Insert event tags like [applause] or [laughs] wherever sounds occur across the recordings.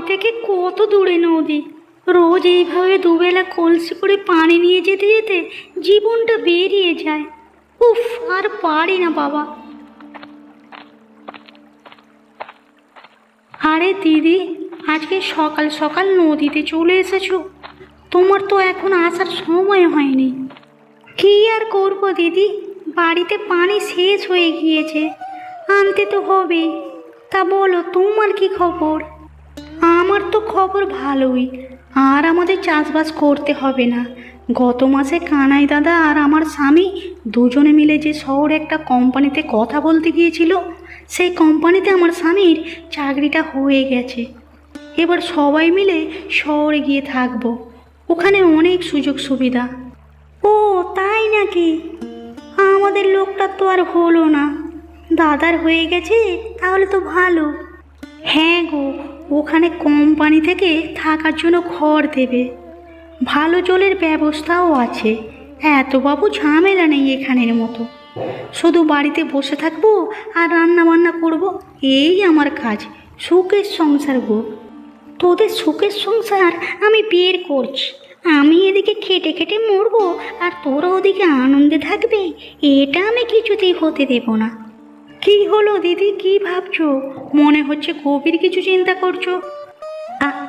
বাড়ি থেকে কত দূরে নদী। রোজ এইভাবে দুবেলা কলসি করে পানি নিয়ে যেতে যেতে জীবনটা বেরিয়ে যায়। উফ, আর পারি না বাবা। আরে দিদি, আজকে সকাল সকাল নদীতে চলে এসেছ। তোমার তো এখন আসার সময় হয়নি। কি আর করব দিদি? বাড়িতে পানি শেষ হয়ে গিয়েছে। আনতে তো হবেই তা বলো, তোমার কি খবর? আমার তো খবর ভালোই, আর আমাদের চাষবাস করতে হবে না। গত মাসে কানাই দাদা আর আমার স্বামী দুজনে মিলে যে শহরে একটা কোম্পানিতে কথা বলতে গিয়েছিল, সেই কোম্পানিতে আমার স্বামীর চাকরিটা হয়ে গেছে। এবার সবাই মিলে শহরে গিয়ে থাকব। ওখানে অনেক সুযোগ সুবিধা। ও, তাই নাকি? আমাদের লোকটা তো আর হলো না। দাদার হয়ে গেছে, তাহলে তো ভালো। হ্যাঁ গো ওখানে কোম্পানি থেকে থাকার জন্য ঘর দেবে। ভালো জলের ব্যবস্থাও আছে। এত বাবু ঝামেলা নেই এখানের মতো। শুধু বাড়িতে বসে থাকব আর রান্না বান্না করব, এই আমার কাজ। সুখের সংসার গো। তোদের সুখের সংসার আমি বের করছি। আমি এদিকে খেটে খেটে মরবো আর তোরা ওদিকে আনন্দে থাকবে, এটা আমি কিছুতেই হতে দেব না। কি হলো দিদি? কি ভাবছ? মনে হচ্ছে গভীর কিছু চিন্তা করছ।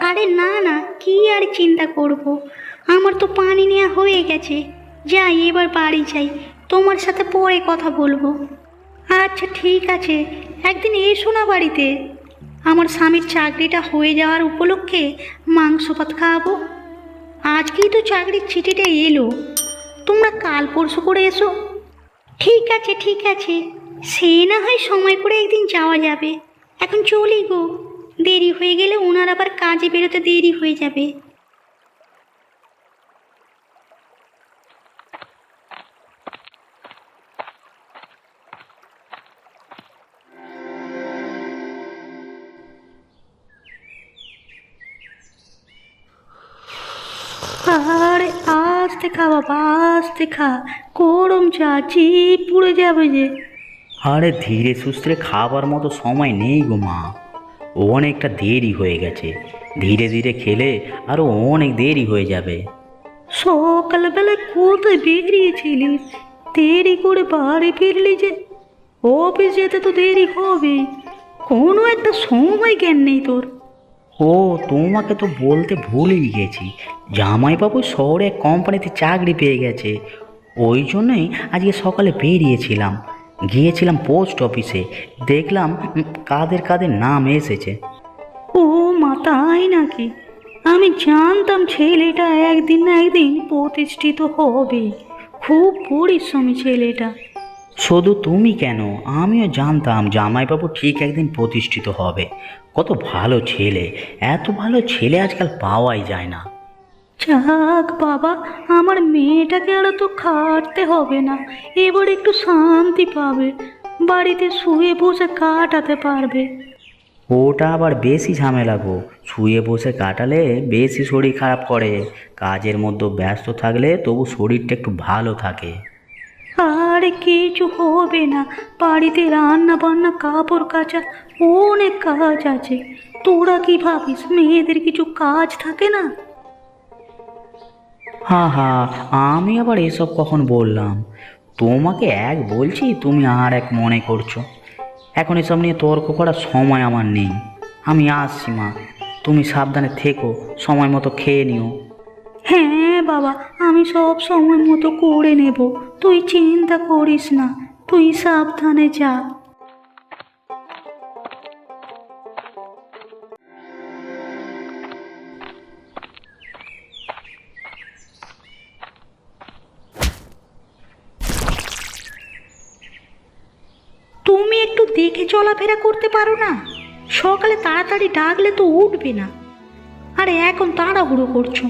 আরে না না, কি আর চিন্তা করব। আমার তো পানি নেওয়া হয়ে গেছে। যাই, এবার বাড়ি যাই। তোমার সাথে পরে কথা বলব। আচ্ছা ঠিক আছে। একদিন এসো না বাড়িতে। আমার স্বামীর চাকরিটা হয়ে যাওয়ার উপলক্ষে মাংস ভাত খাওয়াবো। আজকেই তো চাকরির চিঠিটা এলো। তোমরা কাল পরশু করে এসো। ঠিক আছে ঠিক আছে। সে না হয় সময় করে একদিন যাওয়া যাবে। এখন চলি গো। দেরি হয়ে গেলে ওনার আবার কাজে বেরোতে দেরি হয়ে যাবে। আরে, আস্তে খা বাবা, আস্তে খা। গরম চা চিপ পুড়ে যাবে যে। আরে ধীরে সুস্থে খাবার মতো সময় নেই গো মা। অনেকটা দেরি হয়ে গেছে। ধীরে ধীরে খেলে আরও অনেক দেরি হয়ে যাবে। সকালবেলায় কোথায় বেরিয়েছিলিস দেরি করে বাড়ি ফিরলি যে। অফিস যেতে তো দেরি হবে। কোনো একটা সময় জ্ঞান নেই তোর। ও তোমাকে তো বলতে ভুলেই গেছি। জামাইবাবু শহরে এক কোম্পানিতে চাকরি পেয়ে গেছে। ওই জন্যই আজকে সকালে বেরিয়েছিলাম। গিয়েছিলাম পোস্ট অফিসে দেখলাম কাদের কাদের নাম এসেছে। ও মা তাই নাকি? আমি জানতাম ছেলেটা একদিন না একদিন প্রতিষ্ঠিত হবে। খুব পরিশ্রমী ছেলেটা। শুধু তুমি কেন? আমিও জানতাম জামাইবাবু ঠিক একদিন প্রতিষ্ঠিত হবে। কত ভালো ছেলে এত ভালো ছেলে আজকাল পাওয়াই যায় না। যাক বাবা আমার মেয়েটাকে আর তো খাটতে হবে না। এবার একটু শান্তি পাবে বাড়িতে শুয়ে বসে কাটাতে পারবে। ওটা আবার বেশি ঝামেলা গো। শুয়ে বসে কাটালে বেশি শরীর খারাপ করে। কাজের মধ্যে ব্যস্ত থাকলে তবু শরীরটা একটু ভালো থাকে। আর কিছু হবে না। বাড়িতে রান্না বান্না কাপড় কাচা অনেক কাজ আছে। তোরা কি ভাবিস মেয়েদের কিছু কাজ থাকে না? হা হা আমি আবার এসব কখন বললাম? তোমাকে এক বলছি, তুমি আর এক মনে করছ। এখন এসব নিয়ে তর্ক করার সময় আমার নেই। আমি আসছি, মা। তুমি সাবধানে থেকো, সময় মতো খেয়ে নিও। হ্যাঁ বাবা, আমি সব সময় মতো করে নেব। তুই চিন্তা করিস না, তুই সাবধানে যা। দেখে চলাফেরা করতে পারো না। সকালে তাড়াতাড়ি ডাকলে তো উঠবে না। আরে এখন তাড়াহুড়ো করছ।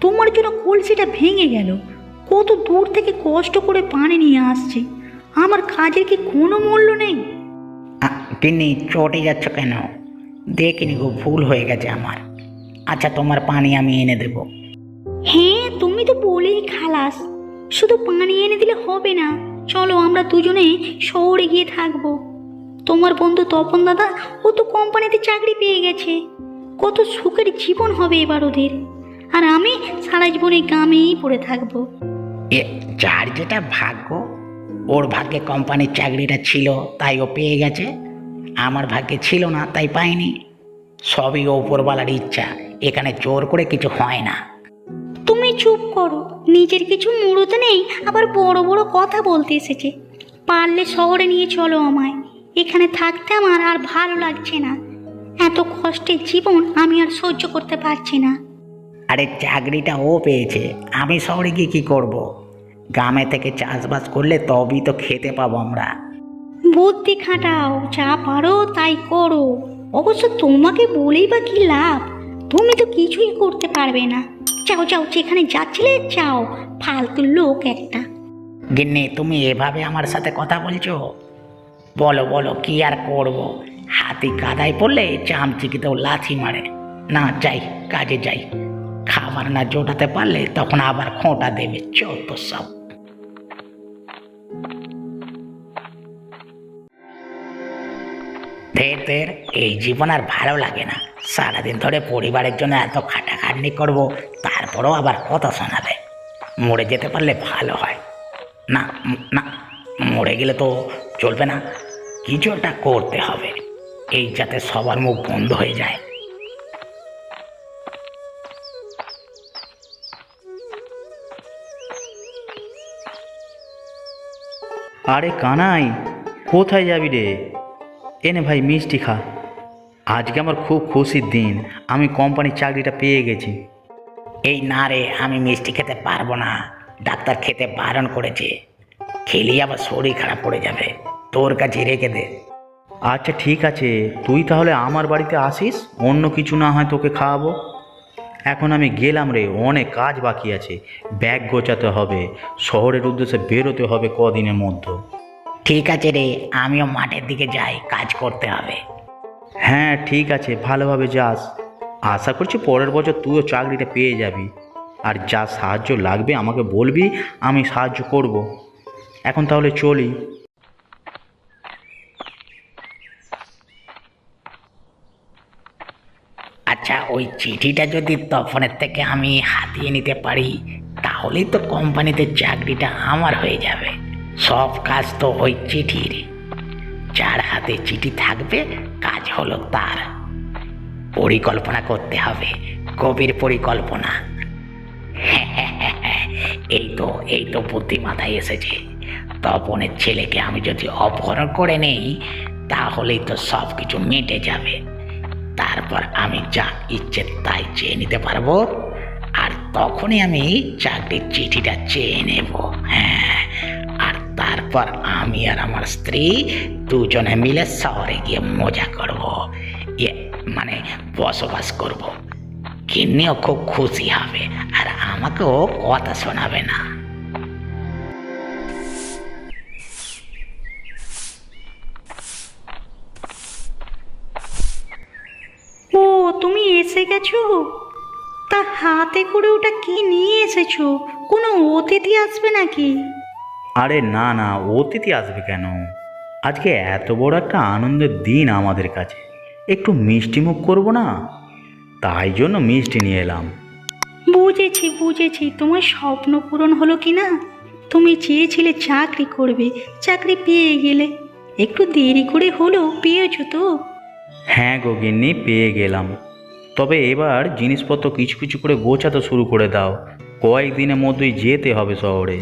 তোমার জন্য কলসিটা ভেঙে গেল। কত দূর থেকে কষ্ট করে পানি নিয়ে আসছি। আমার কাজের কি কোনো মূল্য নেই? তিনি চটে যাচ্ছ কেন? দেখিনি গো ভুল হয়ে গেছে আমার। আচ্ছা তোমার পানি আমি এনে দেব। হ্যাঁ তুমি তো বলেই খালাস। শুধু পানি এনে দিলে হবে না। চলো আমরা দুজনে শহরে গিয়ে থাকব। তোমার বন্ধু তপন দাদা ও তো কোম্পানিতে চাকরি পেয়ে গেছে। কত সুখের জীবন হবে এবার ওদের। আর আমি সারা জীবন এই গ্রামেই পড়ে থাকব। এ যার যেটা ভাগ্য ওর ভাগ্যে কোম্পানির চাকরিটা ছিল তাই ও পেয়ে গেছে। আমার ভাগ্যে ছিল না তাই পাইনি। সবই ওপরওয়ালার ইচ্ছা এখানে জোর করে কিছু হয় না। তুমি চুপ করো নিজের কিছু মুড়োতে নেই আবার বড় বড় কথা বলতে এসেছে। পারলে শহরে নিয়ে চলো আমায়। এখানে থাকতে আমার আর ভালো লাগছে না। এত কষ্টের জীবন আমি আর সহ্য করতে পারছি না। আরে চাকরিটা ও পেয়েছে আমি শহরে গিয়ে কী করব। গ্রামে থেকে চাষবাস করলে তবেই তো খেতে পাবো আমরা। বুদ্ধি খাটাও যা পারো তাই করো। অবশ্য তোমাকে বলেই বা কি লাভ? তুমি তো কিছুই করতে পারবে না। যাও চাও যেখানে যাচ্ছিলে চাও ফালতু লোক একটা। গিন্নি তুমি এভাবে আমার সাথে কথা বলছো? বলো বলো, কি আর করব? হাতি কাদায় পড়লে চামচিকিতেও লাথি মারে। না, যাই, কাজে যাই। খাবার না জোটাতে পারলে তখন আবার খোঁটা দেবে, চৌদ্দ সব। ধের এই জীবন আর ভালো লাগে না। সারাদিন ধরে পরিবারের জন্য এত খাটাখাটনি করব, তারপরও আবার কথা শোনাবে। মরে যেতে পারলে ভালো হয়। না না, মরে গেলে তো চলবে না। কিছু একটা করতে হবে। এই যাতে সবার মুখ বন্ধ হয়ে যায়। আরে কানাই কোথায় যাবি রে? এনে ভাই মিষ্টি খা। আজকে আমার খুব খুশির দিন। আমি কোম্পানির চাকরিটা পেয়ে গেছি। এই না রে আমি মিষ্টি খেতে পারব না। ডাক্তার খেতে বারণ করেছে। খেলি আবার শরীর খারাপ পড়ে যাবে। তোর কাছে রেখে দে। আচ্ছা ঠিক আছে। তুই তাহলে আমার বাড়িতে আসিস? অন্য কিছু না হয় তোকে খাওয়াবো? এখন আমি গেলাম রে অনেক কাজ বাকি আছে। ব্যাগ গোছাতে হবে। শহরের উদ্দেশ্যে বেরোতে হবে কদিনের মধ্যে। ঠিক আছে রে আমিও মাঠের দিকে যাই কাজ করতে হবে। হ্যাঁ ঠিক আছে ভালোভাবে যাস। আশা করছি পরের বছর তুইও চাকরিটা পেয়ে যাবি। আর যা সাহায্য লাগবে আমাকে বলবি আমি সাহায্য করব। এখন তাহলে চলি। আচ্ছা ওই চিঠিটা যদি তফনের থেকে আমি হাতিয়ে নিতে পারি, তাহলেই তো কোম্পানিতে চাকরিটা আমার হয়ে যাবে। সব কাজ তো ওই চিঠির। যার হাতে চিঠি থাকবে, কাজ হলো তার। পরিকল্পনা করতে হবে কবির পরিকল্পনা। [laughs] এই তো এই তো বুদ্ধি মাথায় এসেছে। তপনের ছেলেকে আমি যদি অপহরণ করে নেই, তাহলেই তো সব কিছু মিটে যাবে। তারপর আমি যা ইচ্ছে তাই চেয়ে নিতে পারব। আর তখনই আমি চাকরির চিঠিটা চেয়ে নেব হ্যাঁ। আর তারপর আমি আর আমার স্ত্রী দুজনে মিলে শহরে গিয়ে মজা করব ইয়ে মানে বসবাস করব। কিন্নিও খুব খুশি হবে আর আমাকেও কথা শোনাবে না। এসে তা হাতে করে ওটা কি নিয়ে এসেছ? কোনো অতিথি আসবে নাকি? আরে না না অতিথি আসবে কেন? আজকে এত বড় একটা আনন্দের দিন আমাদের কাছে। একটু মিষ্টি মুখ করব না? তাই জন্য মিষ্টি নিয়ে এলাম। বুঝেছি বুঝেছি। তোমার স্বপ্ন পূরণ হলো কি না? তুমি চেয়েছিলে চাকরি করবে চাকরি পেয়ে গেলে। একটু দেরি করে হলো পেয়েছ তো? হ্যাঁ গো গিন্নি পেয়ে গেলাম। তবে এবার জিনিসপত্র কিছু কিছু করে গোছাতে শুরু করে দাও। কয়েকদিনের মধ্যেই যেতে হবে শহরে।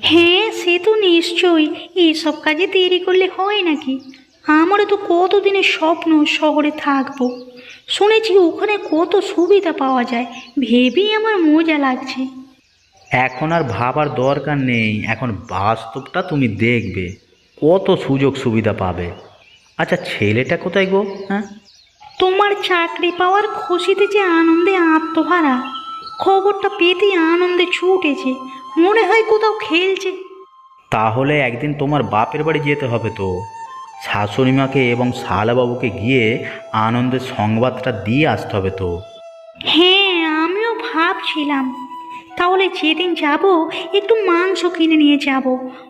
হ্যাঁ সে তো নিশ্চয়ই। এইসব কাজে দেরি করলে হয় নাকি? আমারও তো কতদিনের স্বপ্ন শহরে থাকব। শুনেছি ওখানে কত সুবিধা পাওয়া যায়। ভেবেই আমার মজা লাগছে। এখন আর ভাবার দরকার নেই। এখন বাস্তবটা তুমি দেখবে। কত সুযোগ সুবিধা পাবে। আচ্ছা ছেলেটা কোথায় গো? হ্যাঁ? তোমার চাকরি পাওয়ার খুশিতে যে আনন্দে আত্মহারা খবরটা পেতেই আনন্দে ছুটেছে মনে হয় কোথাও খেলছে। তাহলে একদিন তোমার বাপের বাড়ি যেতে হবে তো। শাশুড়িমাকে এবং শালাবাবুকে গিয়ে আনন্দের সংবাদটা দিয়ে আসতে হবে তো। হ্যাঁ আমিও ভাবছিলাম। তাহলে যেদিন যাব একটু মাংস কিনে নিয়ে যাব।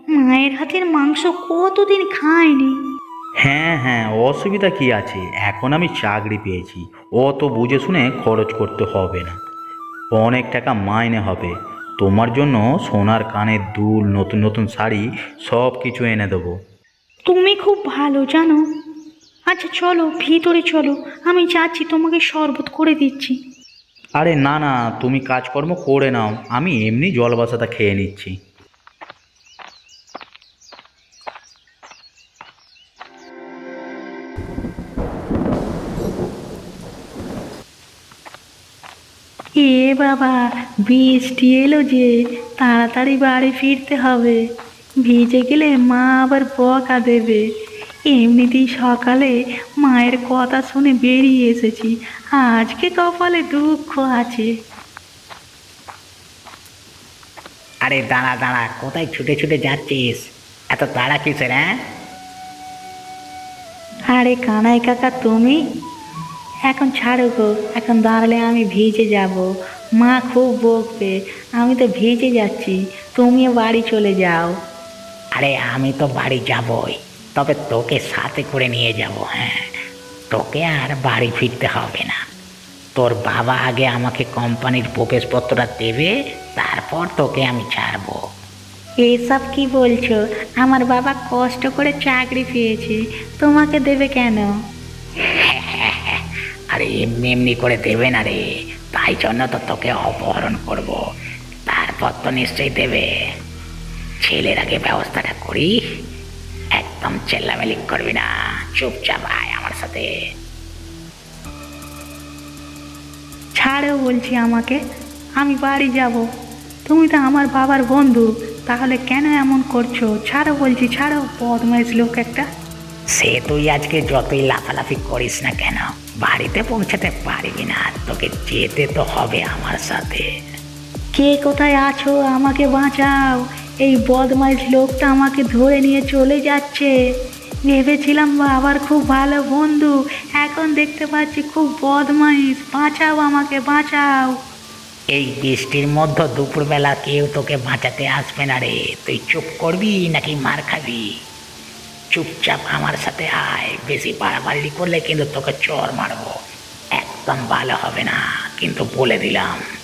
মায়ের হাতের মাংস কতদিন খায়নি। হ্যাঁ হ্যাঁ অসুবিধা কি আছে? এখন আমি চাকরি পেয়েছি। অত বুঝে শুনে খরচ করতে হবে না। অনেক টাকা মাইনে হবে। তোমার জন্য সোনার কানের দুল নতুন নতুন শাড়ি সব কিছু এনে দেবো। তুমি খুব ভালো জানো। আচ্ছা চলো ভিতরে চলো। আমি যাচ্ছি তোমাকে শরবত করে দিচ্ছি। আরে না না তুমি কাজকর্ম করে নাও। আমি এমনি জল বাসাটা খেয়ে নিচ্ছি। এ বাবা বৃষ্টি এলো যে তাড়াতাড়ি বাড়ি ফিরতে হবে। ভিজে গেলে মা আবার বকা দেবে। এমনিতেই সকালে মায়ের কথা শুনে বেরিয়ে এসেছি। আজকে কপালে দুঃখ আছে। আরে দাঁড়া দাঁড়া কোথায় ছুটে ছুটে যাচ্ছিস? এত তাড়া কিসের হ্যাঁ? আরে কানাই কাকা তুমি? এখন ছাড়ো গো এখন দাঁড়ালে আমি ভিজে যাব। মা খুব বকবে আমি তো ভিজে যাচ্ছি তুমিও বাড়ি চলে যাও। আরে আমি তো বাড়ি যাবই তবে তোকে সাথে করে নিয়ে যাব হ্যাঁ। তোকে আর বাড়ি ফিরতে হবে না। তোর বাবা আগে আমাকে কোম্পানির প্রবেশপত্রটা দেবে তারপর তোকে আমি ছাড়বো। এসব কি বলছো? আমার বাবা কষ্ট করে চাকরি পেয়েছে তোমাকে দেবে কেন? আরে এমনি এমনি করে দেবে না রে। তাই জন্য তো তোকে অপহরণ করব। তারপর তো নিশ্চয়ই দেবে। ছেলের আগে ব্যবস্থাটা করি। একদম চেল্লামেলি করবি না। চুপচাপ আয় আমার সাথে। ছাড়ো বলছি আমাকে, আমি বাড়ি যাব। তুমি তো আমার বাবার বন্ধু, তাহলে কেন এমন করছ? ছাড়ো বলছি, ছাড়ো, বদমাইশ লোক একটা। সে তুই আজকে যতই লাফালাফি করিস না কেন বাড়িতে পৌঁছাতে পারবি না। তোকে যেতে তো হবে আমার সাথে। কে কোথায় আছো? আমাকে বাঁচাও। এই বদমাইশ লোকটা আমাকে ধরে নিয়ে চলে যাচ্ছে। ভেবেছিলাম বাবার খুব ভালো বন্ধু এখন দেখতে পাচ্ছি খুব বদমাইশ। বাঁচাও আমাকে বাঁচাও। এই বৃষ্টির মধ্যে দুপুরবেলা কেউ তোকে বাঁচাতে আসবে না রে। তুই চুপ করবি নাকি মার খাবি? চুপচাপ আমার সাথে আয়। বেশি বাড়াবাড়ি করলে কিন্তু তোকে চর মারবো। একদম ভালো হবে না, কিন্তু বলে দিলাম।